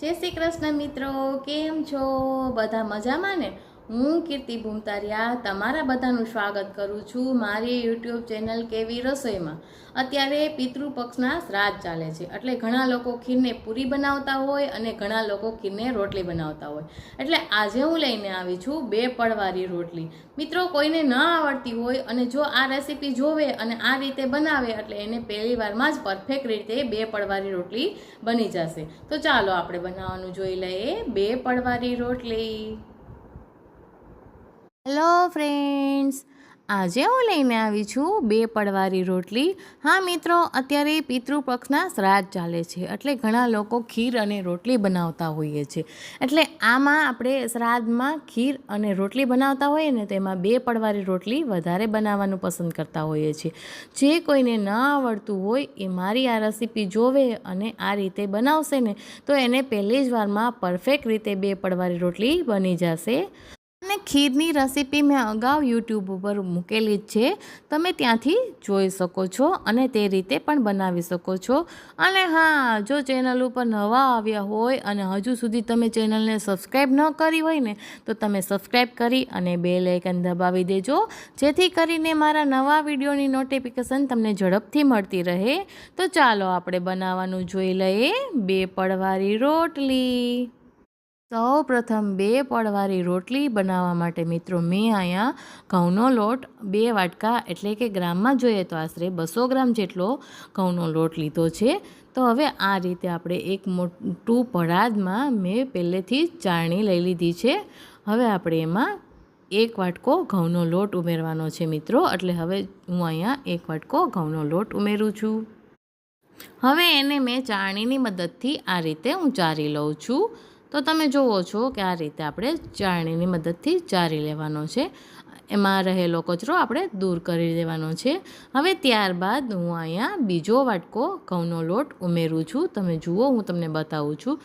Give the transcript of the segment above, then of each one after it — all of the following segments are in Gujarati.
જય શ્રી કૃષ્ણ મિત્રો કેમ છો? બધા મજામાં ને? હું કીર્તિ ભૂમતારિયા તમારા બધાનું સ્વાગત કરું છું મારી યુટ્યુબ ચેનલ કેવી રસોઈમાં. અત્યારે પિતૃપક્ષના શ્રાદ્ધ ચાલે છે. એટલે ઘણા લોકો ખીરને પૂરી બનાવતા હોય અને ઘણા લોકો ખીરને રોટલી બનાવતા હોય. એટલે આજે હું લઈને આવી છું બે પડવારી રોટલી. મિત્રો, કોઈને ન આવડતી હોય અને જો આ રેસીપી જોવે અને આ રીતે બનાવે, એટલે એને પહેલી વારમાં જ પરફેક્ટ રીતે બે પડવારી રોટલી બની જશે. તો ચાલો આપણે બનાવવાનું જોઈ લઈએ બે પડવારી રોટલી. Hello friends. આજે હું લઈને આવી છું બે પડવારી રોટલી. હા મિત્રો, અત્યારે પિતૃપક્ષના શ્રાદ્ધ ચાલે છે, એટલે ઘણા લોકો ખીર અને રોટલી બનાવતા હોઈએ છે. એટલે આમાં આપણે શ્રાદ્ધમાં ખીર અને રોટલી બનાવતા હોઈએ ને, તેમાં બે પડવારી રોટલી વધારે બનાવવાનું પસંદ કરતા હોઈએ છીએ. જે કોઈને ન આવડતું હોય એ મારી આ રેસીપી જોવે અને આ રીતે બનાવશે ને, તો એને પહેલી જ વારમાં પરફેક્ટ રીતે બે પડવારી રોટલી બની જશે. અને ખીરની રેસીપી મેં અગાઉ યુટ્યુબ ઉપર મૂકેલી જ છે. તમે ત્યાંથી જોઈ શકો છો અને તે રીતે પણ બનાવી શકો છો. અને હા, જો ચેનલ ઉપર નવા આવ્યા હોય અને હજુ સુધી તમે ચેનલને સબસ્ક્રાઈબ ન કરી હોય ને, તો તમે સબસ્ક્રાઈબ કરી અને બે લાઇકન દબાવી દેજો. જેથી કરીને મારા નવા વિડીયોની નોટિફિકેશન તમને ઝડપથી મળતી રહે. તો ચાલો આપણે બનાવવાનું જોઈ લઈએ. બે પડવારી રોટલી. સૌ પ્રથમ બે પડવાળી રોટલી બનાવવા માટે મિત્રો મેં અહીંયા ઘઉંનો લોટ, બે વાટકા એટલે કે ગ્રામમાં જોઈએ તો આશરે બસો ગ્રામ જેટલો ઘઉંનો લોટ લીધો છે. તો હવે આ રીતે આપણે એક મોટું પરાદમાં મેં પહેલેથી ચાળણી લઈ લીધી છે. હવે આપણે એમાં એક વાટકો ઘઉંનો લોટ ઉમેરવાનો છે મિત્રો. એટલે હવે હું અહીંયા એક વાટકો ઘઉંનો લોટ ઉમેરું છું. હવે એને મેં ચાળણીની મદદથી આ રીતે હું ચારી લઉં છું. તો તમે જુઓ છો કે આ રીતે આપણે ચાળણીની મદદથી ચારી લેવાનો છે. એમાં રહેલો કચરો આપણે દૂર કરી દેવાનો છે. હવે ત્યારબાદ હું અહીંયા બીજો વાટકો ઘઉંનો લોટ ઉમેરું છું. તમે જુઓ, હું તમને બતાવું છું.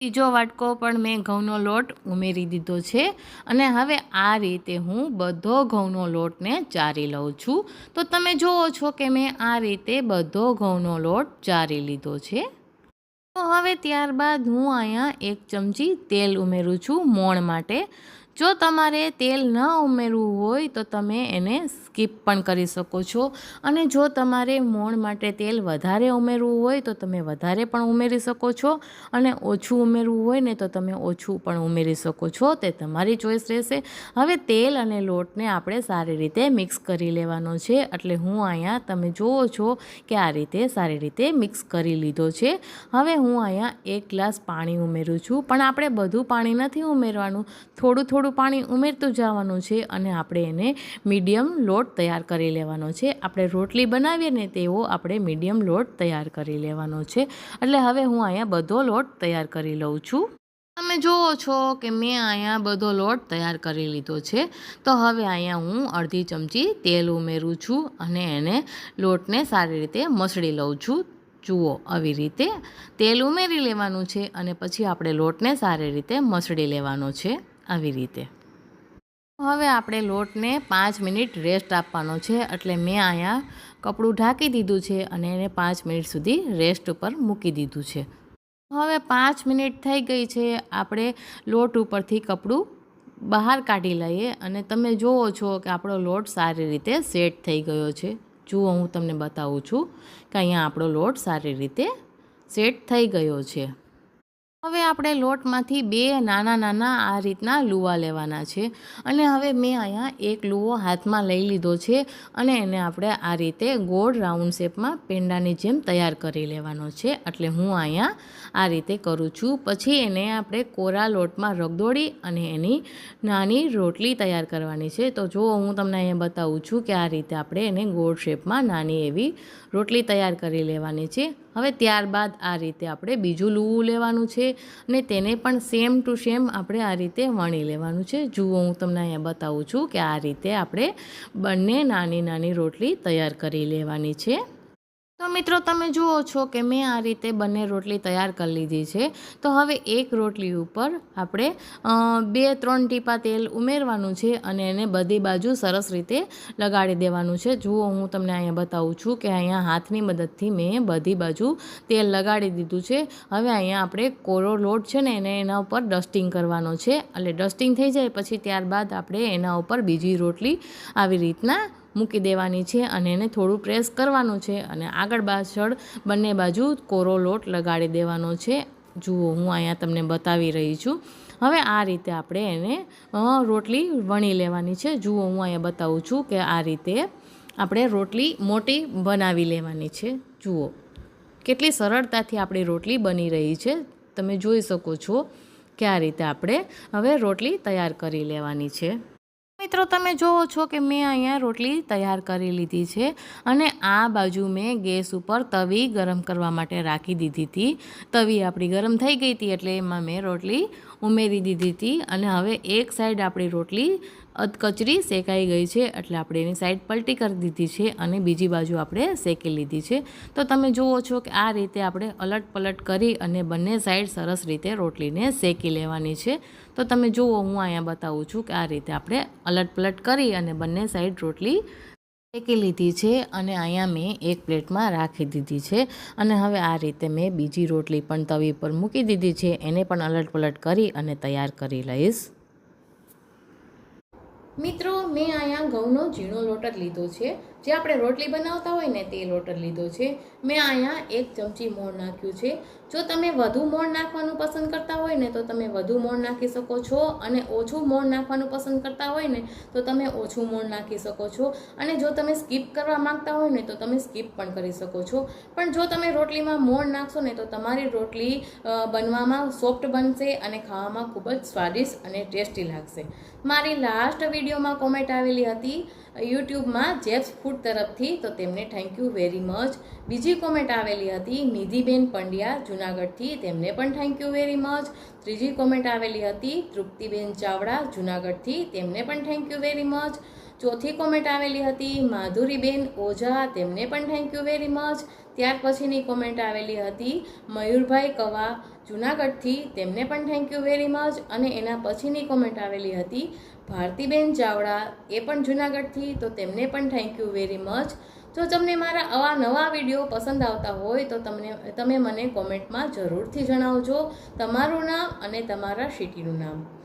બીજો વાટકો પણ મેં ઘઉંનો લોટ ઉમેરી દીધો છે અને હવે આ રીતે હું બધો ઘઉંનો લોટને ચારી લઉં છું. તો તમે જુઓ છો કે મેં આ રીતે બધો ઘઉંનો લોટ ચારી લીધો છે. તો હવે ત્યારબાદ હું અહીંયા એક ચમચી તેલ ઉમેરું છું મોણ માટે. જો તમારે તેલ ન ઉમેરવું હોય તો તમે એને સ્કીપ પણ કરી શકો છો. અને જો તમારે મોણ માટે તેલ વધારે ઉમેરવું હોય તો તમે વધારે પણ ઉમેરી શકો છો. અને ઓછું ઉમેરવું હોય ને તો તમે ઓછું પણ ઉમેરી શકો છો. તે તમારી ચોઈસ રહેશે. હવે તેલ અને લોટને આપણે સારી રીતે મિક્સ કરી લેવાનો છે. એટલે હું અહીંયા તમે જુઓ છો કે આ રીતે સારી રીતે મિક્સ કરી લીધો છે. હવે હું અહીંયા એક ગ્લાસ પાણી ઉમેરું છું. પણ આપણે બધું પાણી નથી ઉમેરવાનું. થોડું થોડું પાણી ઉમેરતું જવાનું છે અને આપણે એને મીડિયમ લોટ તૈયાર કરી લેવાનો છે. આપણે રોટલી બનાવીએ ને તેવો આપણે મીડિયમ લોટ તૈયાર કરી લેવાનો છે. એટલે હવે હું અહીંયા બધો લોટ તૈયાર કરી લઉં છું. તમે જુઓ છો કે મેં અહીંયા બધો લોટ તૈયાર કરી લીધો છે. તો હવે અહીંયા હું અડધી ચમચી તેલ ઉમેરું છું અને એને લોટને સારી રીતે મસળી લઉં છું. જુઓ આવી રીતે તેલ ઉમેરી લેવાનું છે અને પછી આપણે લોટને સારી રીતે મસળી લેવાનો છે. આવી રીતે. હવે આપણે લોટને પાંચ મિનિટ રેસ્ટ આપવાનો છે. એટલે મેં અહીંયા કપડું ઢાંકી દીધું છે અને એને પાંચ મિનિટ સુધી રેસ્ટ ઉપર મૂકી દીધું છે. હવે પાંચ મિનિટ થઈ ગઈ છે. આપણે લોટ ઉપરથી કપડું બહાર કાઢી લઈએ અને તમે જુઓ છો કે આપણો લોટ સારી રીતે સેટ થઈ ગયો છે. જુઓ, હું તમને બતાવું છું કે અહીંયા આપણો લોટ સારી રીતે સેટ થઈ ગયો છે. હવે આપણે લોટમાંથી બે નાના નાના આ રીતના લુવા લેવાના છે. અને હવે મેં અહીંયા એક લુવો હાથમાં લઈ લીધો છે અને એને આપણે આ રીતે ગોળ રાઉન્ડ શેપમાં પેંડાની જેમ તૈયાર કરી લેવાનો છે. એટલે હું અહીંયા આ રીતે કરું છું. પછી એને આપણે કોરા લોટમાં રગદોડી અને એની નાની રોટલી તૈયાર કરવાની છે. તો જો હું તમને અહીંયા બતાવું છું કે આ રીતે આપણે એને ગોળ શેપમાં નાની એવી રોટલી તૈયાર કરી લેવાની છે. હવે ત્યારબાદ આ રીતે આપણે બીજું લૂવું લેવાનું છે અને તેને પણ સેમ ટુ સેમ આપણે આ રીતે વણી લેવાનું છે. જુઓ, હું તમને અહીંયા બતાવું છું કે આ રીતે આપણે બંને નાની નાની રોટલી તૈયાર કરી લેવાની છે. તો મિત્રો તમે જુઓ છો કે મેં આ રીતે બંને રોટલી તૈયાર કરી લીધી છે. તો હવે એક રોટલી ઉપર આપણે બે ત્રણ ટીપા તેલ ઉમેરવાનું છે અને એને બધી બાજુ સરસ રીતે લગાડી દેવાનું છે. જુઓ, હું તમને અહીંયા બતાવું છું કે અહીંયા હાથની મદદથી મેં બધી બાજુ તેલ લગાડી દીધું છે. હવે અહીંયા આપણે કોરો લોટ છે ને એને એના ઉપર ડસ્ટિંગ કરવાનો છે. એટલે ડસ્ટિંગ થઈ જાય પછી ત્યારબાદ આપણે એના ઉપર બીજી રોટલી આવી રીતના મૂકી દેવાની છે અને એને થોડું પ્રેસ કરવાનું છે અને આગળ પાછળ બંને બાજુ કોરો લોટ લગાડી દેવાનો છે. જુઓ, હું અહીંયા તમને બતાવી રહી છું. હવે આ રીતે આપણે એને રોટલી વણી લેવાની છે. જુઓ, હું અહીંયા બતાવું છું કે આ રીતે આપણે રોટલી મોટી બનાવી લેવાની છે. જુઓ, કેટલી સરળતાથી આપણી રોટલી બની રહી છે. તમે જોઈ શકો છો કે આ રીતે આપણે હવે રોટલી તૈયાર કરી લેવાની છે. મિત્રો, તમે જુઓ છો કે મેં અહીંયા રોટલી તૈયાર કરી લીધી છે અને આ બાજુ મેં ગેસ ઉપર તવી ગરમ કરવા માટે રાખી દીધી હતી. તવી આપણી ગરમ થઈ ગઈ હતી એટલે એમાં મેં રોટલી ઉમેરી દીધી હતી અને હવે એક સાઈડ આપણી રોટલી અધકચરી શેકાઈ ગઈ છે એટલે આપણે એની સાઈડ પલટી કરી દીધી છે અને બીજી બાજુ આપણે શેકી લીધી છે. તો તમે જુઓ છો કે આ રીતે આપણે અલટ પલટ કરી અને બંને સાઈડ સરસ રીતે રોટલીને શેકી લેવાની છે. તો તમે જુઓ, હું અહીંયા બતાવું છું કે આ રીતે આપણે અલટ પલટ કરી અને બંને સાઈડ રોટલી શેકી લીધી છે અને અહીંયા મેં એક પ્લેટમાં રાખી દીધી છે. અને હવે આ રીતે મેં બીજી રોટલી પણ તવી પર મૂકી દીધી છે. એને પણ અલટ પલટ કરી અને તૈયાર કરી લઈશ. મિત્રો, મેં અહીંયા ઘઉંનો ઝીણો લોટ લીધો છે. જે આપણે રોટલી બનાવતા હોય ને તે લોટ લીધો છે. મેં અહીંયા એક ચમચી મોણ નાખ્યું છે. જો તમે વધુ મોણ નાખવાનું પસંદ કરતા હોય ને તો તમે વધુ મોણ નાખી શકો છો અને ઓછું મોણ નાખવાનું પસંદ કરતા હોય ને તો તમે ઓછું મોણ નાખી શકો છો. અને જો તમે સ્કીપ કરવા માંગતા હોય ને તો તમે સ્કીપ પણ કરી શકો છો. પણ જો તમે રોટલીમાં મોણ નાખશો ને તો તમારી રોટલી બનવામાં સોફ્ટ બનશે અને ખાવામાં ખૂબ જ સ્વાદિષ્ટ અને ટેસ્ટી લાગશે. મારી લાસ્ટ વિડીયોમાં કોમેન્ટ આવેલી હતી, યુટ્યુબમાં જેપ્સ તરફથી તો તેમને થેન્ક યુ વેરી મચ બીજી કોમેન્ટ આવેલી હતી, નિધિબેન પંડ્યા, જુનાગઢથી તેમને પણ થેન્ક યુ વેરી મચ ત્રીજી કોમેન્ટ આવેલી હતી, તૃપ્તિબેન ચાવડા, જુનાગઢથી તેમને પણ થેન્ક યુ વેરી મચ ચોથી કોમેન્ટ આવેલી હતી, માધુરીબેન ઓઝા, તેમને પણ થેન્ક યુ વેરી મચ ત્યાર પછીની કોમેન્ટ આવેલી હતી, મયુરભાઈ કવા, જુનાગઢથી, તેમને પણ થેન્ક યુ વેરી મચ અને એના પછીની કોમેન્ટ આવેલી હતી, ભારતીબેન ચાવડા, એ પણ જુનાગઢથી, તો તેમને પણ થેન્ક યુ વેરી મચ જો તમને મારા આવા નવા વીડિયો પસંદ આવતા હોય, તો તમને, તમે મને કોમેન્ટમાં જરૂરથી જણાવજો. તમારું નામ અને તમારા સિટીનું નામ.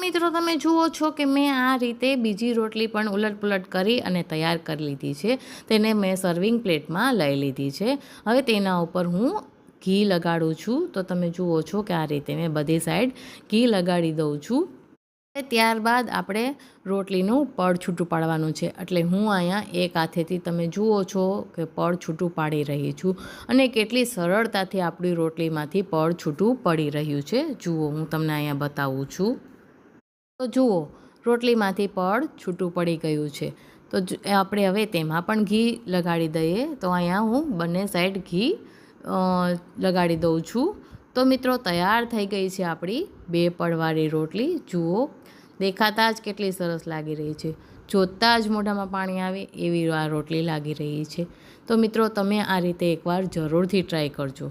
મિત્રો, તમે જુઓ છો કે મેં આ રીતે બીજી રોટલી પણ ઉલટપુલટ કરી અને તૈયાર કરી લીધી છે. તેને મેં સર્વિંગ પ્લેટમાં લઈ લીધી છે. હવે તેના ઉપર હું ઘી લગાડું છું. તો તમે જુઓ છો કે આ રીતે મેં બધી સાઈડ ઘી લગાડી દઉં છું. ત્યારબાદ આપણે રોટલીનું પડ છૂટું પાડવાનું છે. એટલે હું અહીંયા એક હાથેથી તમે જુઓ છો કે પડ છૂટું પાડી રહી છું. અને કેટલી સરળતાથી આપણી રોટલીમાંથી પડ છૂટું પડી રહ્યું છે. જુઓ, હું તમને અહીંયા બતાવું છું. તો જુઓ, રોટલીમાંથી પડ છૂટું પડી ગયું છે. તો આપણે હવે તેમાં પણ ઘી લગાડી દઈએ. તો અહીંયા હું બંને સાઈડ ઘી લગાડી દઉં છું. તો મિત્રો, તૈયાર થઈ ગઈ છે આપણી બે પડવાળી રોટલી. જુઓ, દેખાતા જ કેટલી સરસ લાગી રહી છે. જોતાં જ મોઢામાં પાણી આવે એવી આ રોટલી લાગી રહી છે. તો મિત્રો, તમે આ રીતે એકવાર જરૂરથી ટ્રાય કરજો.